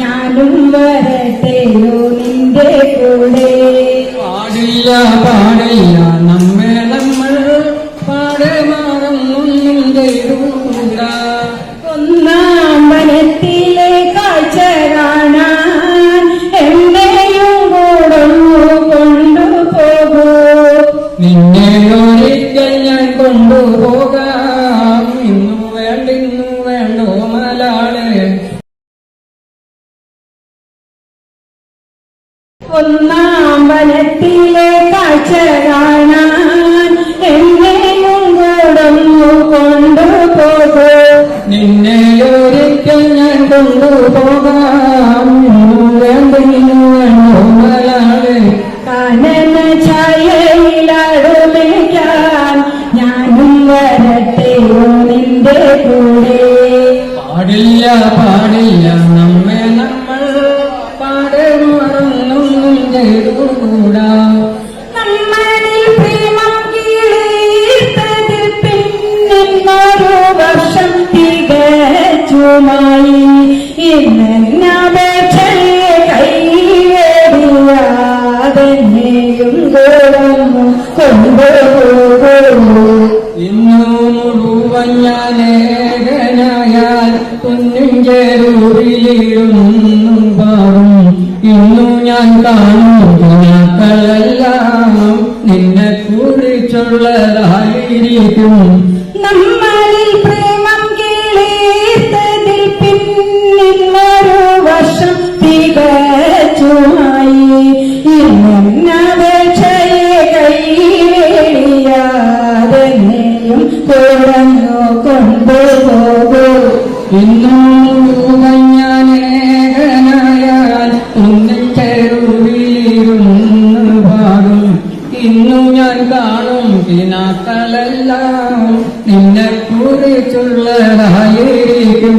ഞാനും വരട്ടെയോ നിന്റെ കൂടെ. പാടില്ല പാടില്ല നമ്മെ നമ്മൾ പാടെ മാറുന്നും ചെയ്തുകൂടാ ഒന്നാം വനത്തിലെ കാഴ്ച കാണാൻ എന്നെയും കൂടൊന്നു കൊണ്ടുപോകൂ. നിന്നെ ഒരിക്കൽ ഞാൻ കൊണ്ടുപോകാം. കാനന ഛായയിലടുമേക്കാൻ ഞാനും വരട്ടെ നിന്റെ കൂടെ. പാടില്ല പാടില്ല. തികച്ചുമായി ഇന്നപേക്ഷയെ കൈവേടിയാതെന്നെയും കൂടന്നു കൊണ്ടുപോകൂ ഇന്നു മുഴുവൻ ഞാൻ ഏകനായാൽ കുഞ്ഞും ചേരൂരിലിരുന്നും പാടും. ഇന്നു ഞാൻ കാണും കുഞ്ഞാക്കളെല്ലാം നിന്നെ കുറിച്ചുള്ളതായിരിക്കും. നമ്മളിൽ തികച്ചുമായി ഇന്നപേക്ഷയെ കൈവേടിയാതെന്നെയും കുറഞ്ഞു കൊണ്ടുപോകൂ ഇന്നു മുഴുവൻ ഞാൻ ഏകനായാൽ പാടും ഇന്നു ഞാൻ കാണും. കിനാക്കളെല്ലാം നിന്നെ കുറിച്ചുള്ളതായിരിക്കും.